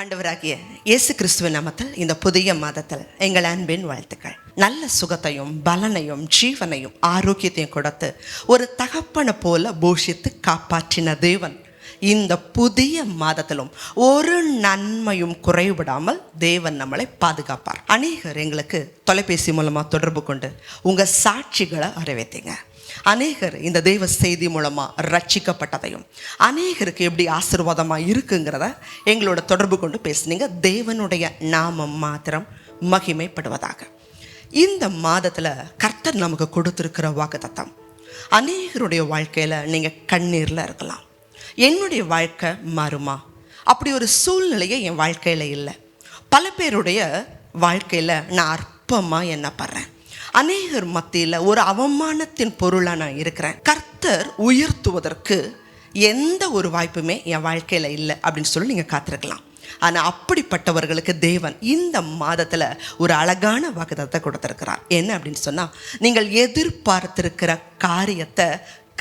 ஆண்டவராகிய இயேசு கிறிஸ்துவ நாமத்தில் இந்த புதிய மாதத்தில் எங்கள் அன்பின் வாழ்த்துக்கள். நல்ல சுகத்தையும் பலனையும் ஜீவனையும் ஆரோக்கியத்தையும் கொடுத்து ஒரு தகப்பனை போல போஷித்து காப்பாற்றின தேவன். இந்த புதிய மாதத்திலும் ஒரு நன்மையும் குறைவிடாமல் தேவன் நம்மளை பாதுகாப்பார். அநேகர் எங்களுக்கு தொலைபேசி மூலமாக தொடர்பு கொண்டு உங்கள் சாட்சிகளை அறிவித்தீங்க அநேகர் இந்த தெய்வ செய்தி மூலமாக ரட்சிக்கப்பட்டதையும் அநேகருக்கு எப்படி ஆசீர்வாதமாக இருக்குங்கிறத எங்களோட தொடர்பு கொண்டு பேசுனீங்க. தேவனுடைய நாமம் மாத்திரம் மகிமைப்படுவதாக. இந்த மாதத்தில் கர்த்தர் நமக்கு கொடுத்துருக்கிற வாக்குத்தத்தம் அநேகருடைய வாழ்க்கையில் நீங்கள் கண்ணீரில் இருக்கலாம். என்னுடைய வாழ்க்கை மாறுமா? அப்படி ஒரு சூழ்நிலையே என் வாழ்க்கையில் இல்லை. பல பேருடைய வாழ்க்கையில் நான் அற்பமாக என்ன படுறேன் அநேகர் மத்தியில் ஒரு அவமானத்தின் பொருளாக நான் இருக்கிறேன். கர்த்தர் உயர்த்துவதற்கு எந்த ஒரு வாய்ப்புமே என் வாழ்க்கையில் இல்லை அப்படின்னு சொல்லி நீங்கள் காத்திருக்கலாம். ஆனால் அப்படிப்பட்டவர்களுக்கு தேவன் இந்த மாதத்தில் ஒரு அழகான வாக்குதத்தை கொடுத்துருக்கிறார். என்ன அப்படின்னு சொன்னால் நீங்கள் எதிர்பார்த்திருக்கிற காரியத்தை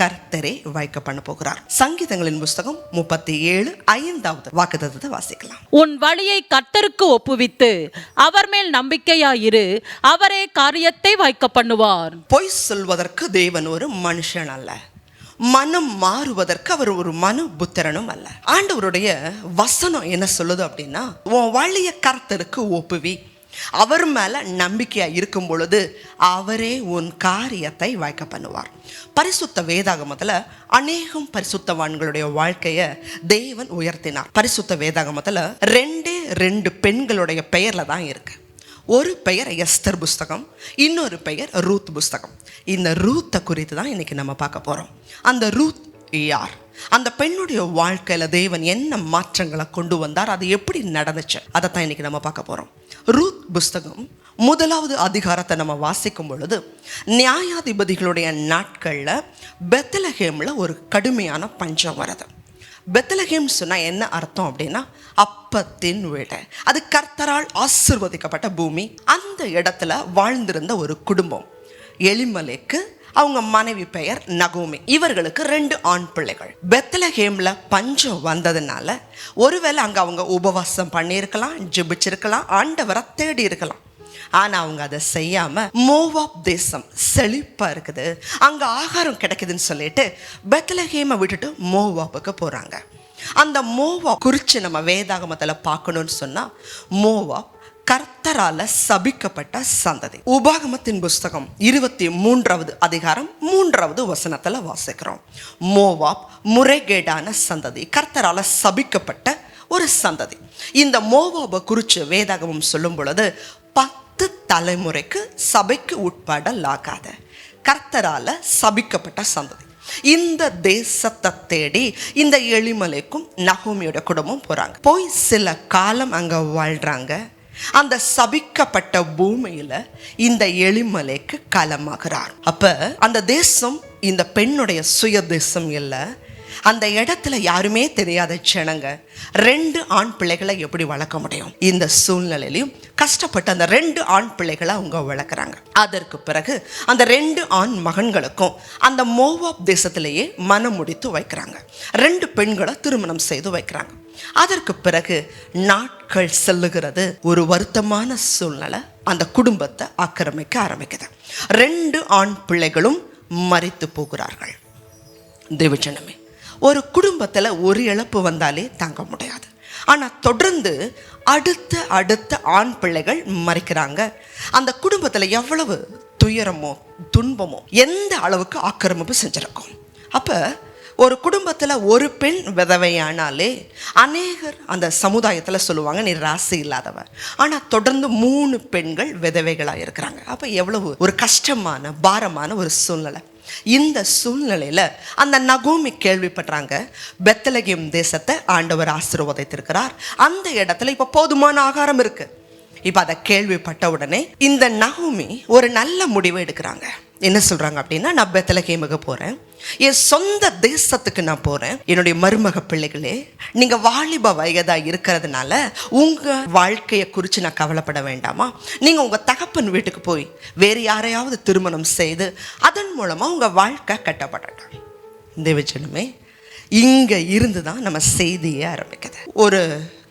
கர்த்தரே வைக்க பண்ண போகிறார். சங்கீதங்களின் புஸ்தகம் முப்பத்தி ஏழு ஐந்தாவது வாக்குத்தத்தை வாசிக்கலாம். உன் வழியை கர்த்தருக்கு ஒப்புவித்து அவர் மேல் நம்பிக்கையாயிரு அவரே காரியத்தை வாய்க்க பண்ணுவார். பொய் சொல்வதற்கு தேவன் ஒரு மனுஷன் அல்ல. மனம் மாறுவதற்கு அவர் ஒரு மனு புத்திரனும் அல்ல. ஆண்டவருடைய வசனம் என்ன சொல்லுது அப்படின்னா உன் வழிய கர்த்தருக்கு ஒப்புவி. அவர் மேலே நம்பிக்கையாக இருக்கும் பொழுது அவரே உன் காரியத்தை வாய்க்க பண்ணுவார். பரிசுத்த வேதாகமத்தில் அநேகம் பரிசுத்தவான்களுடைய வாழ்க்கையை தேவன் உயர்த்தினார். பரிசுத்த வேதாகமத்தில் ரெண்டே ரெண்டு பெண்களுடைய பெயரில் தான் இருக்கு. ஒரு பெயர் எஸ்தர் புஸ்தகம் இன்னொரு பெயர் ரூத் புஸ்தகம். இந்த ரூத்தை குறித்து தான் இன்னைக்கு நம்ம பார்க்க போகிறோம் அந்த ரூத் யார்? அந்த பெண்ணுடைய வாழ்க்கையில் தேவன் என்ன மாற்றங்களை கொண்டு வந்தார்? அது எப்படி நடந்துச்சு? அதை தான் இன்னைக்கு நம்ம பார்க்க போகிறோம் ரூத் புஸ்தகம் முதலாவது அதிகாரத்தை நம்ம வாசிக்கும் பொழுது நியாயாதிபதிகளுடைய நாட்களில் பெத்தலஹேமில் ஒரு கடுமையான பஞ்சம் வருது பெத்தலஹேம் சொன்னால் என்ன அர்த்தம் அப்படின்னா அப்பத்தின் வீடு. அது கர்த்தரால் ஆசிர்வதிக்கப்பட்ட பூமி. அந்த இடத்துல வாழ்ந்திருந்த ஒரு குடும்பம். எலிமலைக்கு அவங்க மனைவி பெயர் நகோமி. இவர்களுக்கு ரெண்டு ஆண் பிள்ளைகள். பெத்தலகேம்ல பஞ்சம் வந்ததுனால ஒருவேளை அங்கே அவங்க உபவாசம் பண்ணியிருக்கலாம் ஜிபிச்சிருக்கலாம் ஆண்டவரை தேடி இருக்கலாம். ஆனால் அவங்க அதை செய்யாமல் மோவாப் தேசம் செழிப்பாக இருக்குது. அங்கே ஆகாரம் கிடைக்குதுன்னு சொல்லிட்டு பெத்தலஹேமை விட்டுட்டு மோவாப்புக்கு போகிறாங்க அந்த மோவா குறித்து நம்ம வேதாகமத்தில் பார்க்கணும்னு சொன்னால் மோவாப் கர்த்தரால சபிக்கப்பட்ட சந்ததி. உபாகமத்தின் புஸ்தகம் இருபத்தி மூன்றாவது அதிகாரம் மூன்றாவது வசனத்தில் வாசிக்கிறோம். மோவாப் முறைகேடான சந்ததி. கர்த்தரால சபிக்கப்பட்ட ஒரு சந்ததி. இந்த மோவாபை குறித்து வேதாகமம் சொல்லும் பொழுது பத்து தலைமுறைக்கு சபைக்கு உட்படலாகாத கர்த்தரால சபிக்கப்பட்ட சந்ததி. இந்த தேசத்தை தேடி இந்த எளிமலைக்கும் நகோமியோட குடும்பம் போறாங்க. போய் சில காலம் அங்க வாழ்றாங்க. அந்த சபிக்கப்பட்ட பூமியில இந்த எளிமலைக்கு களமாகிறார் அப்ப அந்த தேசம் இந்த பெண்ணுடைய சுய தேசம் இல்லை அந்த இடத்துல யாருமே தெரியாத ஜனங்க ரெண்டு ஆண் பிள்ளைகளை எப்படி வளர்க்க முடியும்? இந்த சூழ்நிலையிலையும் கஷ்டப்பட்டு அந்த ரெண்டு ஆண் பிள்ளைகளை அவங்க வளர்க்குறாங்க. அதற்கு பிறகு அந்த ரெண்டு ஆண் மகன்களுக்கும் அந்த மோவாப் தேசத்திலேயே மனம் முடித்து வைக்கிறாங்க. ரெண்டு பெண்களை திருமணம் செய்து வைக்கிறாங்க. அதற்கு பிறகு நாட்கள் செல்லுகிறது. ஒரு வருத்தமான சூழ்நிலை அந்த குடும்பத்தை ஆக்கிரமிக்க ஆரம்பிக்குது. ரெண்டு ஆண் பிள்ளைகளும் மறித்து போகிறார்கள். தேவச்சனமே ஒரு குடும்பத்தில் ஒரு இழப்பு வந்தாலே தாங்க முடியாது. ஆனால் தொடர்ந்து அடுத்த அடுத்த ஆண் பிள்ளைகள் மறைக்கிறாங்க. அந்த குடும்பத்தில் எவ்வளவு துயரமோ துன்பமோ எந்த அளவுக்கு ஆக்கிரமிப்பு செஞ்சுருக்கும். அப்போ ஒரு குடும்பத்தில் ஒரு பெண் விதவையானாலே அநேகர் அந்த சமுதாயத்தில் சொல்லுவாங்க நீ ராசி இல்லாதவ ஆனால் தொடர்ந்து மூணு பெண்கள் விதவைகளாக இருக்கிறாங்க அப்போ எவ்வளவு ஒரு கஷ்டமான பாரமான ஒரு சூழ்நிலை. இந்த சூழ்நிலையில் அந்த நகோமி கேள்விப்படுறாங்க. பெத்தலகிம் தேசத்தை ஆண்டவர் ஆசீர்வதித்திருக்கிறார். அந்த இடத்துல இப்போ போதுமான ஆகாரம் இருக்கு. இப்போ அதை கேள்விப்பட்ட உடனே இந்த நகோமி ஒரு நல்ல முடிவை எடுக்கிறாங்க. என்ன சொல்கிறாங்க அப்படின்னா நான் பெத்தலகேமுக்கு போகிறேன் என் சொந்த தேசத்துக்கு நான் போகிறேன் என்னுடைய மருமக பிள்ளைகளே நீங்கள் வாலிப வயதாக இருக்கிறதுனால உங்கள் வாழ்க்கையை குறித்து நான் கவலைப்பட வேண்டாமா? நீங்கள் உங்கள் தகப்பன் வீட்டுக்கு போய் வேறு யாரையாவது திருமணம் செய்து அதன் மூலமாக உங்கள் வாழ்க்கை கட்டப்படட்டும். தேவச்சனமே இங்கே இருந்து தான் நம்ம செய்தியே ஆரம்பிக்குது. ஒரு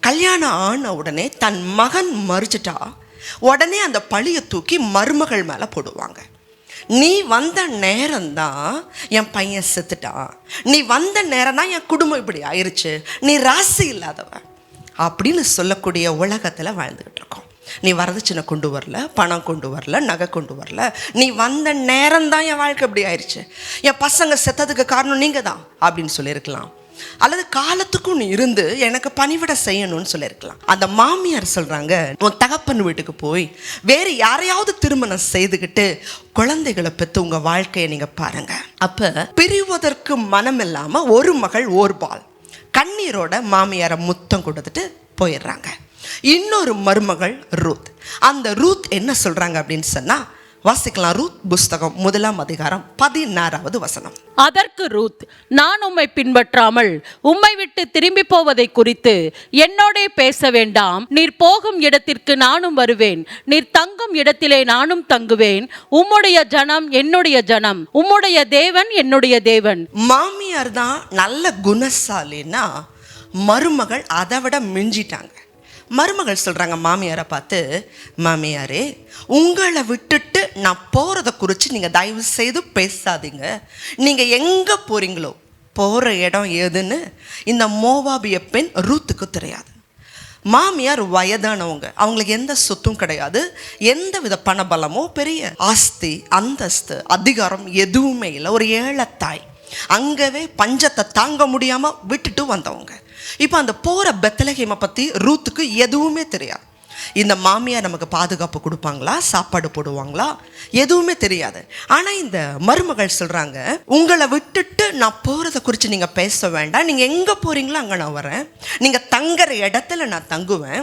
கல்யாணம் ஆன உடனே தன் மகன் மறிச்சிட்டா உடனே அந்த பழியை தூக்கி மருமகள் மேலே போடுவாங்க. நீ வந்த நேரம்தான் என் பையன் செத்துட்டான். நீ வந்த நேரம் தான் என் குடும்பம் இப்படி ஆயிருச்சு. நீ ராசி இல்லாதவன். அப்படின்னு சொல்லக்கூடிய உலகத்தில் வாழ்ந்துக்கிட்டு இருக்கோம். நீ வரதட்சணை கொண்டு வரல பணம் கொண்டு வரல நகை கொண்டு வரல. நீ வந்த நேரம் தான் என் வாழ்க்கை இப்படி ஆயிடுச்சு என் பசங்க செத்ததுக்கு காரணம் நீங்கள் தான் அப்படின்னு சொல்லியிருக்கலாம். அல்லது காலத்துக்கும் நீ இருந்து எனக்கு பணிவிட செய்யணும்னு சொல்லியிருக்கலாம். அந்த மாமியார் சொல்றாங்க உன் தகப்பன் வீட்டுக்கு போய் வேறு யாரையாவது திருமணம் செய்துக்கிட்டு குழந்தைகளை பெற்று உங்க வாழ்க்கையை நீங்க பாருங்க. அப்ப பிரிவதற்கு மனம் இல்லாமல் ஒரு மகள் ஓர்பால் கண்ணீரோட மாமியாரை முத்தம் கொடுத்துட்டு போயிடுறாங்க. இன்னொரு மருமகள் ரூத். அந்த ரூத் என்ன சொல்றாங்க அப்படின்னு சொன்னா வாசிக்கலாம். ரூத் புஸ்தகம் முதலாம் அதிகாரம் பதினாறாவது வசனம். அதற்கு ரூத் நான் உம்மை பின்பற்றாமல் உம்மை விட்டு திரும்பி போவதை குறித்து என்னோடே பேச வேண்டாம். நீர் போகும் இடத்திற்கு நானும் வருவேன். நீர் தங்கும் இடத்திலே நானும் தங்குவேன். உம்முடைய ஜனம் என்னுடைய ஜனம். உம்முடைய தேவன் என்னுடைய தேவன். மாமியார் தான் நல்ல குணசாலின்னா மருமகள் அதை விட மிஞ்சிட்டாங்க. மருமகள் சொல்கிறாங்க மாமியாரை பார்த்து மாமியாரே உங்களை விட்டுட்டு நான் போகிறத குறித்து நீங்கள் தயவு செய்து பேசாதீங்க. நீங்கள் எங்கே போகிறீங்களோ போகிற இடம் ஏதுன்னு இந்த மோவாபிய பெண் ரூத்துக்கு தெரியாது. மாமியார் வயதானவங்க அவங்களுக்கு எந்த சொத்தும் கிடையாது. எந்த வித பணபலமோ பெரிய ஆஸ்தி அந்தஸ்து அதிகாரம் எதுவுமே இல்லை. ஒரு ஏழத்தாய் அங்கவே பஞ்சத்தை தாங்க முடியாமல் விட்டுட்டு வந்தவங்க. இப்போ அந்த போகிற பெத்தலகேமை பற்றி ரூத்துக்கு எதுவுமே தெரியாது. இந்த மாமியார் நமக்கு பாதுகாப்பு கொடுப்பாங்களா? சாப்பாடு போடுவாங்களா? எதுவுமே தெரியாது. ஆனால் இந்த மருமகள் சொல்கிறாங்க உங்களை விட்டுட்டு நான் போகிறத குறித்து நீங்கள் பேச வேண்டாம். நீங்கள் எங்கே போறீங்களோ அங்கே நான் வரேன். நீங்கள் தங்குற இடத்துல நான் தங்குவேன்.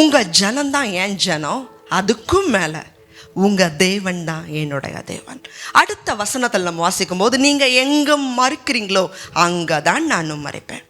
உங்கள் ஜனம்தான் என் ஜனம். அதுக்கும் மேலே உங்கள் தேவன் தான் என்னுடைய தேவன். அடுத்த வசனத்தில் நம்ம வாசிக்கும் போது நீங்கள் எங்கே மறுக்கிறீங்களோ அங்கே தான் நானும் மறைப்பேன்.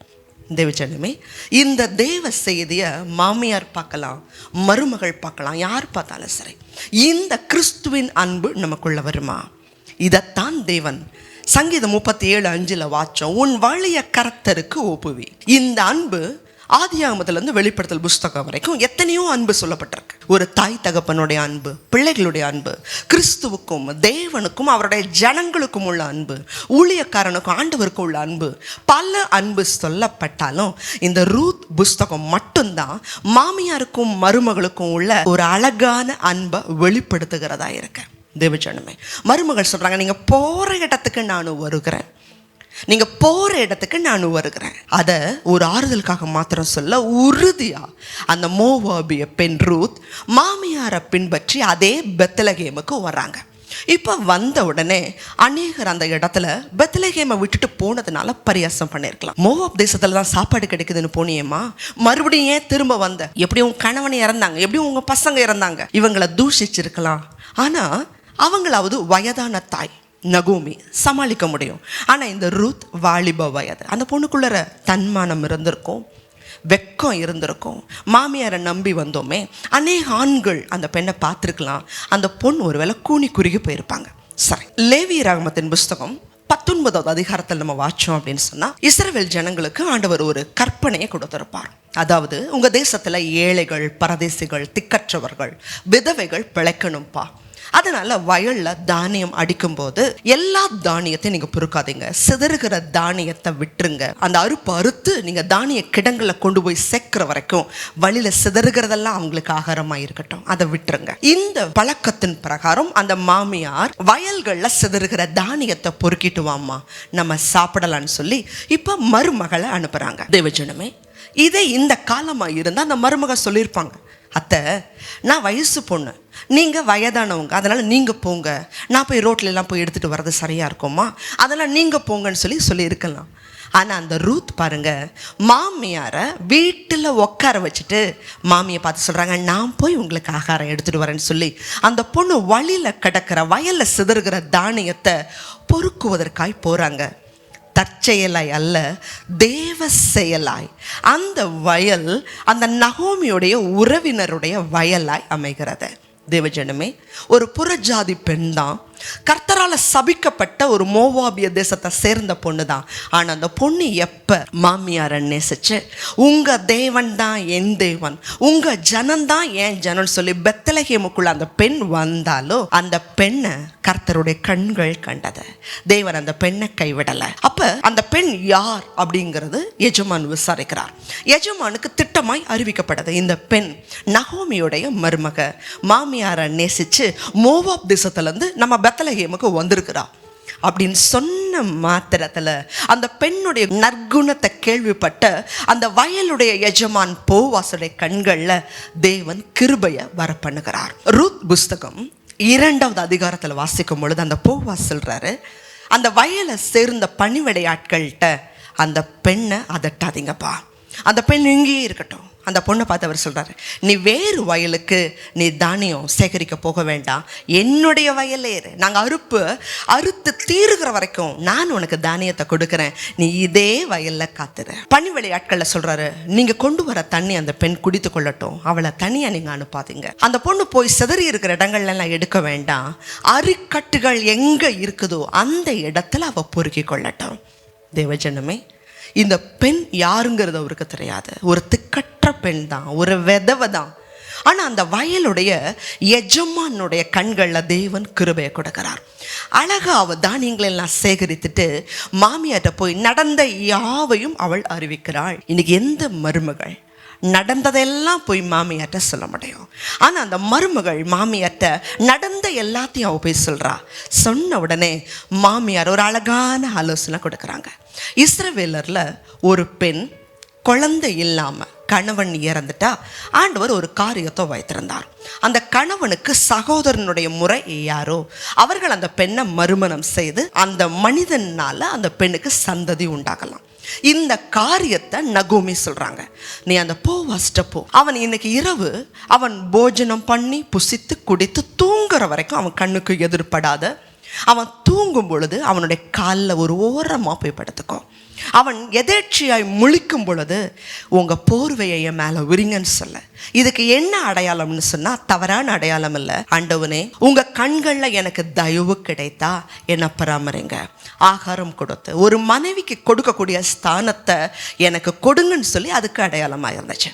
தேவஜனமே இந்த தேவ செய்தியை மாமியார் பார்க்கலாம் மருமகள் பார்க்கலாம் யார் பார்த்தாலும் சரி. இந்த கிறிஸ்துவின் அன்பு நமக்குள்ள வருமா? இதைத்தான் தேவன் சங்கீதம் முப்பத்தி ஏழு அஞ்சில் வாச்சோம். உன் வழிய கரத்தருக்கு ஒப்புவி. இந்த அன்பு ஆதியாகமத்திலிருந்து வெளிப்படுத்தல் புஸ்தகம் வரைக்கும் எத்தனையோ அன்பு சொல்லப்பட்டிருக்கு. ஒரு தாய் தகப்பனுடைய அன்பு பிள்ளைகளுடைய அன்பு கிறிஸ்துவுக்கும் தேவனுக்கும் அவருடைய ஜனங்களுக்கும் உள்ள அன்பு ஊழியக்காரனுக்கும் ஆண்டவருக்கும் உள்ள அன்பு பல அன்பு சொல்லப்பட்டாலும் இந்த ரூத் புஸ்தகம் மட்டும்தான் மாமியாருக்கும் மருமகளுக்கும் உள்ள ஒரு அழகான அன்பை வெளிப்படுத்துகிறதா இருக்கு. தேவஜனமே மருமகள் சொல்கிறாங்க நீங்கள் போகிற இடத்துக்கு நான் வருகிறேன். நீங்க போற இடத்துக்கு நான் வருகிறேன் அதை ஒரு ஆறுதலுக்காக மாத்திரம் சொல்ல உறுதியா அந்த மோவாபிய பெண் ரூத் மாமியாரை பின்பற்றி அதே பெத்தலகேமுக்கு வர்றாங்க. இப்போ வந்த உடனே அநேகர் அந்த இடத்துல பெத்தலகேமை விட்டுட்டு போனதுனால பரியாசம் பண்ணியிருக்கலாம் மோவாப் தேசத்துல தான் சாப்பாடு கிடைக்குதுன்னு போனியேம்மா. மறுபடியும் ஏன் திரும்ப வந்த? எப்படியும் உன் கணவன் இறந்தாங்க? எப்படியும் உங்க பசங்க இறந்தாங்க? இவங்களை தூஷிச்சிருக்கலாம். ஆனா அவங்களாவது வயதான தாய். நகூமி சமாளிக்க முடியும். ஆனால் இந்த ரூத் வாலிப வயது. அந்த பொண்ணுக்குள்ளற தன்மானம் இருந்திருக்கும் வெக்கம் இருந்திருக்கும். மாமியாரை நம்பி வந்தோமே அநேக ஆண்கள் அந்த பெண்ணை பார்த்துருக்கலாம். அந்த பொண்ணு ஒருவேளை கூனி குறுகி போயிருப்பாங்க. சரி லேவி ராகமத்தின் புஸ்தகம் பத்தொன்பதாவது அதிகாரத்தில் நம்ம வாச்சோம் அப்படின்னு சொன்னால் இஸ்ரேல் ஜனங்களுக்கு ஆண்டவர் ஒரு கற்பனையை கொடுத்திருப்பார். அதாவது உங்கள் தேசத்தில் ஏழைகள் பரதேசிகள் திக்கற்றவர்கள் விதவைகள் பிழைக்கணும்ப்பா அதனால வயல்ல தானியம் அடிக்கும்போது எல்லா தானியத்தையும் நீங்க பொறுக்காதீங்க. சிதறுகிற தானியத்தை விட்டுருங்க. அந்த அறுப்பு அறுத்து நீங்க தானிய கிடங்குல கொண்டு போய் சேர்க்கிற வரைக்கும் வழியில சிதறுகிறதெல்லாம் அவங்களுக்கு ஆகாரமா இருக்கட்டும். அதை விட்டுருங்க. இந்த பழக்கத்தின் பிரகாரம் அந்த மாமியார் வயல்கள்ல சிதறுகிற தானியத்தை பொறுக்கிட்டு வாமா நம்ம சாப்பிடலாம்னு சொல்லி இப்ப மருமகளை அனுப்புறாங்க. தேவஜனமே இதே இந்த காலமா இருந்தா அந்த மருமக சொல்லியிருப்பாங்க. அத்தை நான் வயசு பொண்ணு. நீங்கள் வயதானவங்க அதனால் நீங்கள் போங்க. நான் போய் ரோட்லலாம் போய் எடுத்துகிட்டு வர்றது சரியாக இருக்குமா? அதெல்லாம் நீங்கள் போங்கன்னு சொல்லி சொல்லியிருக்கலாம். ஆனால் அந்த ரூத் பாருங்க மாமியாரை வீட்டில் உட்கார வச்சுட்டு மாமியை பார்த்து சொல்கிறாங்க நான் போய் உங்களுக்கு ஆகாரம் எடுத்துகிட்டு வரேன்னு சொல்லி. அந்த பொண்ணு வழியில் கிடக்கிற வயலில் சிதறுகிற தானியத்தை பொறுக்குவதற்காய் போகிறாங்க தற்செயலாய் அல்ல தேவ செயலாய் அந்த வயல் அந்த நகோமியுடைய உறவினருடைய வயலாய் அமைகிறது. தேவஜனமே ஒரு புறஜாதி பெண் தான் கர்த்தரால் சபிக்கப்பட்ட ஒரு மோவாபிய தேசத்தை சேர்ந்த பொண்ணு தான் ஆனால் அந்த பொண்ணு எப்போ மாமியாரை நேசிச்சு? உங்கள் தேவன் தான் என் தேவன். உங்கள் ஜனந்தான் என் ஜனன் சொல்லி பெத்தலகேமுக்குள்ள அந்த பெண் வந்தாலோ அந்த பெண்ணை கர்த்தருடைய கண்கள் கண்டது. தேவன் அந்த பெண்ணை கைவிடலை. அப்போ அந்த பெண் யார் அப்படிங்கிறது எஜமான் விசாரிக்கிறார். எஜமானுக்கு திட்டமாய் அறிவிக்கப்படுது இந்த பெண் நகோமியுடைய மருமக. மாமியாரை நேசிச்சு மோவாப் தேசத்துலேருந்து நம்ம பெத்தலஹேமுக்கு வந்திருக்கிறா. அப்படின்னு சொன்ன மாத்திரத்தில் அந்த பெண்ணுடைய நற்குணத்தை கேள்விப்பட்ட அந்த வயலுடைய எஜமான் போவாசுடைய கண்களில் தேவன் கிருபையை வர பண்ணுகிறார் ரூத் புஸ்தகம் இரண்டாவது அதிகாரத்தில் வாசிக்கும் பொழுது அந்த போவா சொல்கிறாரு அந்த வயலை சேர்ந்த பணிவிடை ஆட்கள்கிட்ட அந்த பெண்ணை அதட்டாதீங்கப்பா. அந்த பெண் இங்கேயே இருக்கட்டும். அந்த பொண்ணை பார்த்து அவர் சொல்றாரு நீ வேறு வயலுக்கு நீ தானியம் சேகரிக்க போக வேண்டாம். என்னுடைய வயல்லே நாங்கள் அறுப்பு அறுத்து தீருகிற வரைக்கும் நான் உனக்கு தானியத்தை கொடுக்குறேன். நீ இதே வயல்ல காத்துற பனி ஆட்களில் சொல்றாரு நீங்க கொண்டு வர தண்ணி அந்த பெண் குடித்து கொள்ளட்டும். அவளை தனியா நீங்க அனுப்பாதீங்க. அந்த பொண்ணு போய் சிதறி இருக்கிற இடங்கள்ல எல்லாம் எடுக்க வேண்டாம். அரிக்கட்டுகள் எங்க இருக்குதோ அந்த இடத்துல அவ பொறுக்கி கொள்ளட்டும். தேவஜனமே இந்த பெண் யாருங்கிறது அவருக்கு தெரியாது. ஒரு திக்கற்ற பெண் தான் ஒரு விதவை தான். ஆனால் அந்த வயலுடைய எஜமானுடைய கண்களில் தேவன் கிருபையை கொடுக்கிறார். அழகாக அவள் தானியங்களெல்லாம் சேகரித்துட்டு மாமியார்கிட்ட போய் நடந்த யாவையும் அவள் அறிவிக்கிறாள். இன்னைக்கு எந்த மருமகள் நடந்ததெல்லாம் போய் மாமியார்ட்ட சொல்ல முடியும். ஆனால் அந்த மருமகள் மாமியார்ட்ட நடந்த எல்லாத்தையும் அவள் போய் சொல்கிறா சொன்ன உடனே மாமியார் ஒரு அழகான ஆலோசனை கொடுக்குறாங்க. இஸ்ரவேலரில் ஒரு பெண் குழந்தை இல்லாமல் கணவன் இறந்துட்டா ஆண்டவர் ஒரு காரியத்தை வைத்திருந்தார். அந்த கணவனுக்கு சகோதரனுடைய முறை யாரோ அவர்கள் அந்த பெண்ணை மறுமணம் செய்து அந்த மனிதனால அந்த பெண்ணுக்கு சந்ததி உண்டாகலாம் இந்த காரியத்தை நகோமி சொல்கிறாங்க நீ அந்த போவாஸ்ட போ. அவன் இன்னைக்கு இரவு அவன் போஜனம் பண்ணி புசித்து குடித்து தூங்குற வரைக்கும் அவன் கண்ணுக்கு எதிர்படாத அவன் தூங்கும் பொழுது அவனுடைய காலில் ஒரு ஓரமாக போய் படுத்துக்கோ. அவன் எதேர்ச்சியாய் முழிக்கும் பொழுது உங்கள் போர்வையை என் மேலே விரிங்கன்னு சொல்ல. இதுக்கு என்ன அடையாளம்னு சொன்னால் தவறான அடையாளம் இல்லை. ஆண்டவனே உங்கள் கண்களில் எனக்கு தயவு கிடைத்தா என்னை பராமரிங்க. ஆகாரம் கொடுத்து ஒரு மனைவிக்கு கொடுக்கக்கூடிய ஸ்தானத்தை எனக்கு கொடுங்கன்னு சொல்லி அதுக்கு அடையாளமாக இருந்துச்சு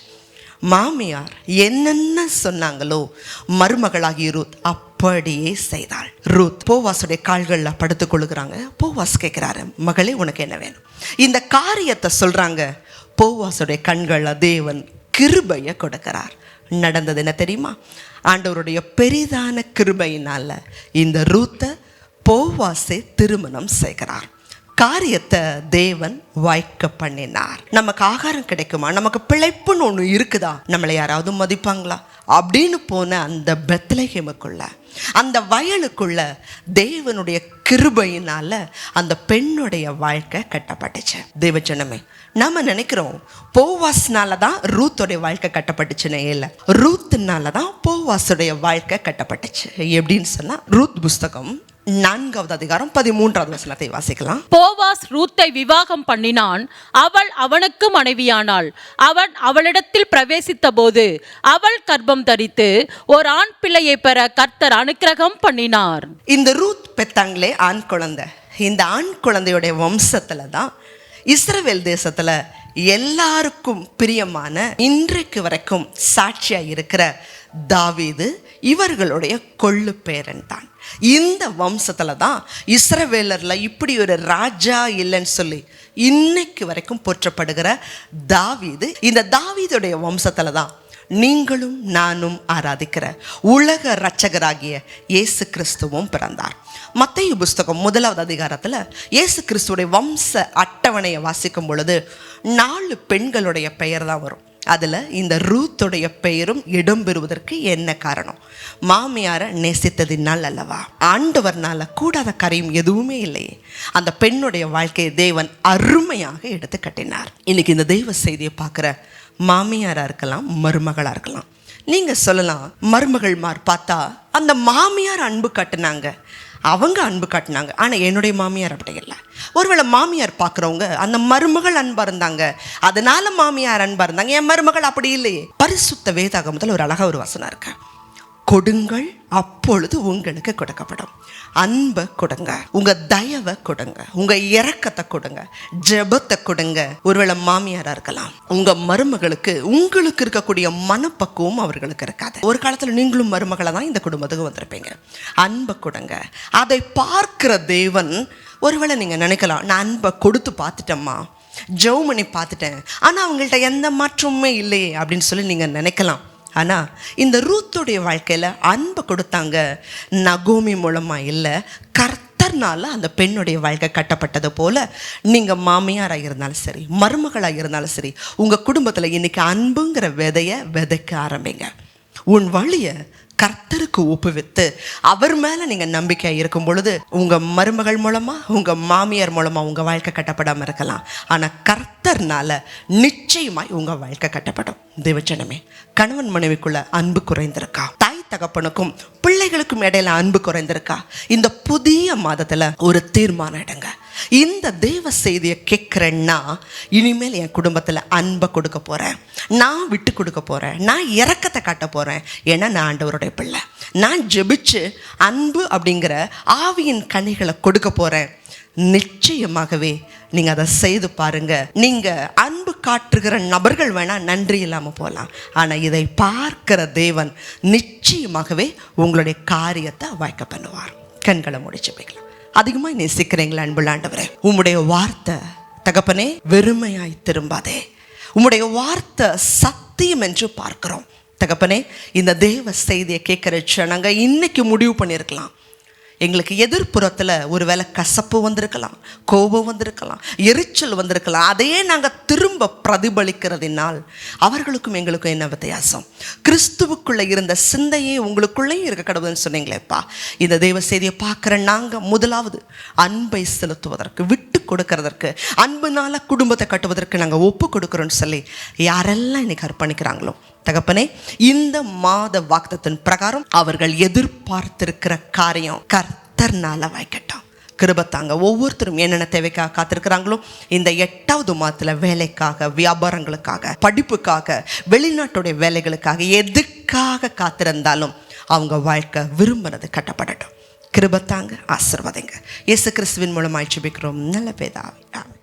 மாமியார் என்னென்ன சொன்னாங்களோ மருமகளாகி ரூத் அப்படியே செய்தாள். ரூத் போவாசுடைய கால்களில் படுத்துக் கொள்கிறாங்க போவாஸ் கேட்குறாரு மகளே உனக்கு என்ன வேணும்? இந்த காரியத்தை சொல்கிறாங்க போவாசுடைய கண்களில் தேவன் கிருபையை கொடுக்கிறார். நடந்தது என்ன தெரியுமா? ஆண்டவருடைய பெரிதான கிருபையினால் இந்த ரூத்தை போவாசை திருமணம் செய்கிறார். காரியத்தை தேவன் வாய்க்க பண்ணினார். நமக்கு ஆகாரம் கிடைக்குமா? நமக்கு பிழைப்புன்னு ஒன்று இருக்குதா? நம்மளை யாராவது மதிப்பாங்களா? அப்படின்னு போன அந்த பெத்லஹேமுக்குள்ள அந்த வயலுக்குள்ள தேவனுடைய கிருபையினால அந்த பெண்ணுடைய வாழ்க்கை கட்டப்பட்டுச்சு. தேவஜனமே நம்ம நினைக்கிறோம் போவாஸ்னால தான் ரூத்துடைய வாழ்க்கை கட்டப்பட்டுச்சுன்னு இல்லை. ரூத்துனால தான் போவாஸுடைய வாழ்க்கை கட்டப்பட்டுச்சு. எப்படின்னு சொன்னால் ரூத் புஸ்தகம் நான்காவது அதிகாரம் பதிமூன்றாவது வசனத்தை வாசிக்கலாம். போவாஸ் ரூத்தை விவாகம் பண்ணினான். அவள் அவனுக்கு மனைவியானாள். அவன் அவளிடத்தில் பிரவேசித்த போது அவள் கர்ப்பம் தரித்து ஒரு ஆண் பிள்ளையை பெற கர்த்தர் அனுக்கிரகம் பண்ணினார். இந்த ரூத் பெத்தாங்களே ஆண் குழந்தை. இந்த ஆண் குழந்தையுடைய வம்சத்துல தான் இஸ்ரவேல் தேசத்துல எல்லாருக்கும் பிரியமான இன்றைக்கு வரைக்கும் சாட்சியா இருக்கிற தாவீது இவர்களுடைய கொள்ளு பேரன் தான். இந்த வம்சத்தில் தான் இஸ்ரவேலரில் இப்படி ஒரு ராஜா இல்லைன்னு சொல்லி இன்னைக்கு வரைக்கும் போற்றப்படுகிற தாவீது இந்த தாவீதுடைய வம்சத்தில் தான் நீங்களும் நானும் ஆராதிக்கிற உலக இரட்சகராகிய இயேசு கிறிஸ்துவும் பிறந்தார். மத்திய புஸ்தகம் முதலாவது அதிகாரத்தில் இயேசு கிறிஸ்துவோடைய வம்ச அட்டவணையை வாசிக்கும் பொழுது நாலு பெண்களுடைய பெயர் தான் வரும். அதில் இந்த ரூத்துடைய பெயரும் இடம்பெறுவதற்கு என்ன காரணம்? மாமியாரை நேசித்ததினால் அல்லவா? ஆண்டவர்னால கூடாத கரையும் எதுவுமே இல்லையே. அந்த பெண்ணுடைய வாழ்க்கையை தேவன் அருமையாக எடுத்து கட்டினார். இன்னைக்கு இந்த தெய்வ செய்தியை பார்க்குற மாமியாராக இருக்கலாம் மருமகளாக இருக்கலாம். நீங்கள் சொல்லலாம் மருமகள்மார் பார்த்தா அந்த மாமியார் அன்பு காட்டினாங்க. அவங்க அன்பு காட்டினாங்க. ஆனால் என்னுடைய மாமியார் அப்படி இல்லை. ஒருவேளை மாமியார் பார்க்குறவங்க அந்த மருமகள் அன்பாக இருந்தாங்க. அதனால மாமியார் அன்பாக இருந்தாங்க. என் மருமகள் அப்படி இல்லையே. பரிசுத்த வேதாகமத்தில் ஒரு அழகாக ஒரு வசனம் இருக்கு. கொடுங்கள் அப்பொழுது உங்களுக்கு கொடுக்கப்படும். அன்பை கொடுங்க உங்க தயவை கொடுங்க உங்க இறக்கத்தை கொடுங்க ஜெபத்தை கொடுங்க. ஒருவேளை மாமியாரா இருக்கலாம் உங்க மருமகளுக்கு உங்களுக்கு இருக்கக்கூடிய மனப்பக்குவம் அவர்களுக்கு இருக்காது. ஒரு காலத்துல நீங்களும் மருமகளை தான் இந்த குடும்பத்துக்கு வந்திருப்பீங்க. அன்பை கொடுங்க. அதை பார்க்கிற தேவன் ஒருவேளை நீங்க நினைக்கலாம் நான் அன்பை கொடுத்து பார்த்துட்டேம்மா ஜெவ் பண்ணி பார்த்துட்டேன் ஆனால் அவங்கள்ட்ட எந்த மாற்றமுமே இல்லையே அப்படின்னு சொல்லி நீங்கள் நினைக்கலாம். ஆனால் இந்த ரூத்துடைய வாழ்க்கையில் அன்பை கொடுத்தாங்க நகோமி மூலமாக இல்லை கர்த்தர்னால அந்த பெண்ணுடைய வாழ்க்கை கட்டப்பட்டது போல் நீங்கள் மாமியாராக இருந்தாலும் சரி மருமகளாக இருந்தாலும் சரி உங்கள் குடும்பத்தில் இன்னைக்கு அன்புங்கிற விதையை விதைக்க ஆரம்பிங்க. உன் வழியை கர்த்தருக்கு ஒப்புவித்து அவர் மேலே நீங்கள் நம்பிக்கை இருக்கும் பொழுது உங்கள் மருமகள் மூலமாக உங்கள் மாமியார் மூலமாக உங்கள் வாழ்க்கை கட்டப்படாமல் இருக்கலாம். ஆனால் கர்த்தர்னால நிச்சயமாய் உங்கள் வாழ்க்கை கட்டப்படும். தேவச்சனமே கணவன் மனைவிக்குள்ள அன்பு குறைந்திருக்கா? தாய் தகப்பனுக்கும் பிள்ளைகளுக்கும் இடையில அன்பு குறைந்திருக்கா? இந்த புதிய மாதத்தில் ஒரு தீர்மானம் எடுங்க. இந்த தேவ செய்தியை கேட்குறேன்னா இனிமேல் என் குடும்பத்தில் அன்பை கொடுக்க போகிறேன் நான் விட்டு கொடுக்க போகிறேன் நான் இறக்கத்தை காட்ட போகிறேன் ஏன்னா நான் ஆண்டவருடைய பிள்ளை. நான் ஜெபிச்சு அன்பு அப்படிங்கிற ஆவியின் கனிகளை கொடுக்க போகிறேன் நிச்சயமாகவே நீங்கள் அதை செய்து பாருங்க. நீங்கள் அன்பு காட்டுகிற நபர்கள் வேணால் நன்றி இல்லாமல் போகலாம் ஆனால் இதை பார்க்கிற தேவன் நிச்சயமாகவே உங்களுடைய காரியத்தை வாய்க்க பண்ணுவார். கண்களை முடிச்சு போய்க்கலாம் அதிகமாக நேசிக்கிறீங்களா அன்புள்ளாண்டவரே. உம்முடைய வார்த்தை தகப்பனே வெறுமையாய் திரும்பாதே. உம்முடைய வார்த்தை சத்தியம் என்று பார்க்கிறோம். தகப்பனே இந்த தேவ செய்தியை கேட்குற ஜனங்க இன்னைக்கு முடிவு பண்ணியிருக்கலாம். எங்களுக்கு எதிர்ப்புறத்தில் ஒருவேளை கசப்பு வந்திருக்கலாம் கோபம் வந்திருக்கலாம் எரிச்சல் வந்திருக்கலாம் அதையே நாங்கள் திரும்ப பிரதிபலிக்கிறதினால் அவர்களுக்கும் எங்களுக்கும் என்ன வித்தியாசம்? கிறிஸ்துவுக்குள்ளே இருந்த சிந்தையே உங்களுக்குள்ளேயும் இருக்க கடவுள்னு சொன்னீங்களேப்பா இந்த தெய்வ செய்தியை பார்க்குற நாங்கள் முதலாவது அன்பை செலுத்துவதற்கு விட்டு கொடுக்கறதற்கு அன்புனால குடும்பத்தை கட்டுவதற்கு நாங்கள் ஒப்பு கொடுக்குறோன்னு சொல்லி யாரெல்லாம் இன்னைக்கு அர்ப்பணிக்கிறாங்களோ தகப்பனே இந்த மாத வாக்தத்தின் பிரகாரம் அவர்கள் எதிர்பார்த்திருக்கிற காரியம் கர்த்தர்னால வாய்க்கட்டும் கிருபத்தாங்க ஒவ்வொருத்தரும் என்னென்ன தேவைக்காக காத்திருக்கிறாங்களோ இந்த எட்டாவது மாதத்தில் வேலைக்காக வியாபாரங்களுக்காக படிப்புக்காக வெளிநாட்டுடைய வேலைகளுக்காக எதுக்காக காத்திருந்தாலும் அவங்க வாழ்க்கை விரும்பினது கட்டப்படட்டும். கிருபத்தாங்க ஆசிர்வாதங்க. இயேசு கிறிஸ்துவின் மூலமாய் ஜெபிக்கிறோம். நல்ல பேதாவே.